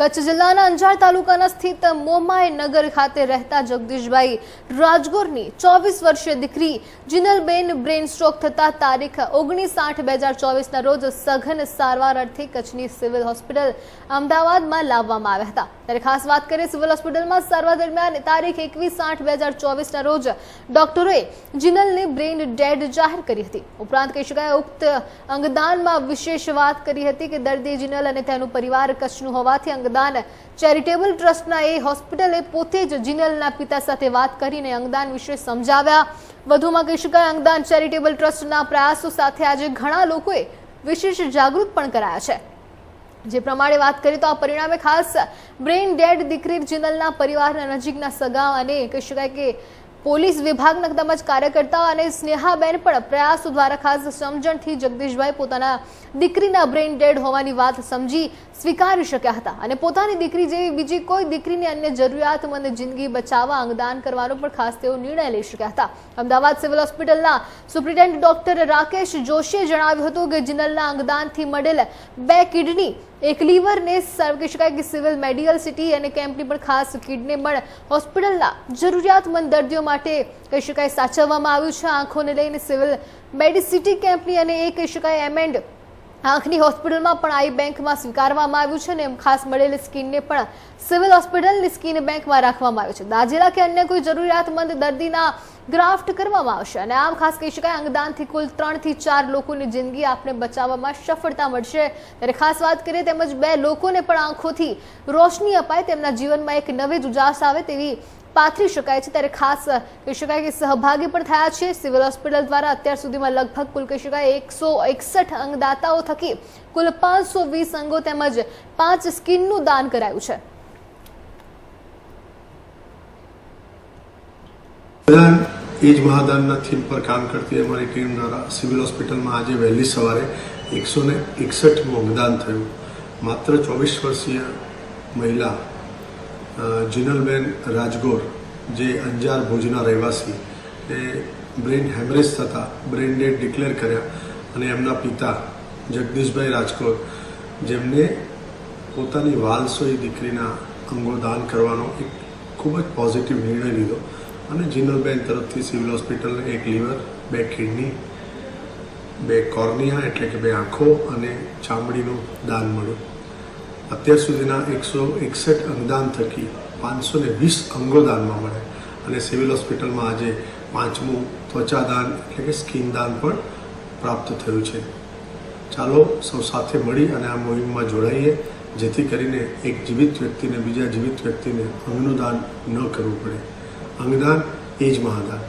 કચ્છ જિલ્લાના અંજાર તાલુકાના સ્થિત મોમાય નગર ખાતે રહેતા જગદીશભાઈ રાજગોરની ચોવીસ વર્ષીય દીકરી જિનલબેન બ્રેન સ્ટ્રોક થતા તારીખ ઓગણીસ આઠ બે હજાર ચોવીસના રોજ સઘન સારવાર અર્થે કચ્છની સિવિલ હોસ્પિટલ અમદાવાદમાં લાવવામાં આવ્યા હતા. ત્યારે ખાસ વાત કરીએ સિવિલ હોસ્પિટલમાં સારવાર દરમિયાન તારીખ એકવીસ આઠ બે હજાર ચોવીસના રોજ ડોક્ટરોએ જિનલને બ્રેન ડેડ જાહેર કરી હતી. ઉપરાંત કહી શકાય, ઉક્ત અંગદાનમાં વિશેષ વાત કરી હતી કે દર્દી જિનલ અને તેનું પરિવાર કચ્છનું હોવાથી અંગદાન. ચેરિટેબલ ટ્રસ્ટના એ હોસ્પિટલે પોતે જ જિનલના પિતા સાથે વાત કરીને અંગદાન વિશે સમજાવ્યા. વધુમાં કહી શકાય, અંગદાન ચેરિટેબલ ટ્રસ્ટના પ્રયાસો સાથે આજે ઘણા લોકોએ વિશેષ જાગૃત પણ કરાયા છે. જે પ્રમાણે વાત કરી તો આ પરિણામે ખાસ બ્રેઇન ડેડ દીકરી જિનલના પરિવારના નજીકના સગા અને કહી શકાય કે પોલીસ વિભાગના તેમજ કાર્યકર્તા અને સ્નેહાબેન પણ પ્રયાસો દ્વારા ખાસ સમજણથી જગદીશભાઈ પોતાના દીકરીના બ્રેઇન ડેડ હોવાની વાત સમજી સ્વીકારી શક્યા હતા. અને પોતાની દીકરી જેવી બીજી કોઈ દીકરીની અન્ય જરૂરિયાતમંદ જિંદગી બચાવવા અંગદાન કરવાનો પણ ખાસ તેઓ નિર્ણય લઈ શક્યા હતા. અમદાવાદ સિવિલ હોસ્પિટલના સુપ્રિન્ટેન્ડન્ટ ડોક્ટર રાકેશ જોશીએ જણાવ્યું હતું કે જિનલના અંગદાનથી મળેલ બે કિડની એક લીવરને સર્વ કહી શકાય કે સિવિલ મેડિકલ સિટી અને કેમ્પની પણ ખાસ કિડની પણ હોસ્પિટલના જરૂરિયાતમંદ દર્દીઓ માટે કહી શકાય સાચવવામાં આવ્યું છે. આંખોને લઈને સિવિલ મેડિસિટી કેમ્પની અને એ કહી શકાય એમેન્ડ આંખની હોસ્પિટલમાં પણ આઈ બેંકમાં સ્વીકારવામાં આવ્યું છે અને ખાસ મળેલી સ્કીનને પણ સિવિલ હોસ્પિટલની સ્કીન બેંકમાં રાખવામાં આવ્યું છે. દાજેલા કે અન્ય કોઈ જરૂરિયાતમંદ દર્દીના ગ્રાફ્ટ કરવામાં આવશે અને આમ ખાસ કહી શકાય, અંગદાનથી કુલ ત્રણથી ચાર લોકોની જિંદગી આપને બચાવવામાં સફળતા મળશે. ત્યારે ખાસ વાત કરીએ તેમજ બે લોકોને પણ આંખોથી રોશની અપાય, તેમના જીવનમાં એક નવી જ ઉજાસ આવે તેવી પાથરી શકાય છે. ત્યારે ખાસ કહી શકાય કે સહભાગી પણ થયા છે. સિવિલ હોસ્પિટલ દ્વારા અત્યાર સુધીમાં લગભગ કુલ કહી શકાય એકસો એકસઠ અંગદાતાઓ થકી કુલ પાંચસો વીસ અંગો તેમજ પાંચ સ્કીનનું દાન કરાયું છે. એ જ મહાદાનના થીમ પર કામ કરતી અમારી ટીમ દ્વારા. સિવિલ હોસ્પિટલમાં આજે વહેલી સવારે એકસો ને એકસઠમું અંગદાન થયું. માત્ર ચોવીસ વર્ષીય મહિલા જિનલબેન રાજગોર, જે અંજાર ભુજના રહેવાસી, એ બ્રેન હેમરેજ થતાં બ્રેન ડેડ ડિક્લેર કર્યા અને એમના પિતા જગદીશભાઈ રાજકોર જેમને પોતાની વાલસોઈ દીકરીના અંગો દાન કરવાનો એક ખૂબ જ પોઝિટિવ નિર્ણય લીધો. અને જિનલબેન તરફથી સિવિલ હોસ્પિટલને એક લીવર, બે કિડની, બે કોર્નિયા એટલે કે બે આંખો અને ચામડીનું દાન મળ્યું. અત્યાર સુધીના એકસો એકસઠ અંગદાન થકી પાંચસો ને વીસ અંગો દાનમાં મળે અને સિવિલ હોસ્પિટલમાં આજે પાંચમું ત્વચા દાન એટલે કે સ્કિન દાન પણ પ્રાપ્ત થયું છે. ચાલો સૌ સાથે મળી અને આ મોહિમમાં જોડાઈએ, જેથી કરીને એક જીવિત વ્યક્તિને બીજા જીવિત વ્યક્તિને અંગનું દાન ન કરવું પડે. અંગદાન એ જ મહાદાન